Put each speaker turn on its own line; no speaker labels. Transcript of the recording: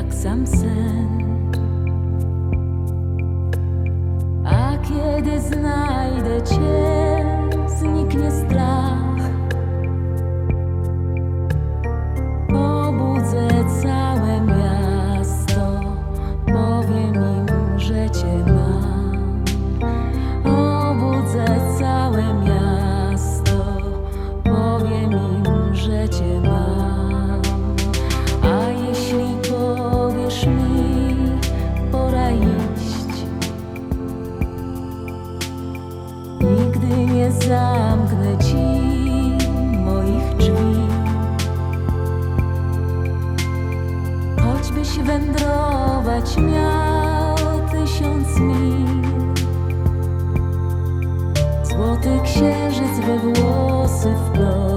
jak sam sen. A kiedy znajdę cię, zniknie strach. wędrować miał tysiąc mil. Złoty księżyc we włosy wplął.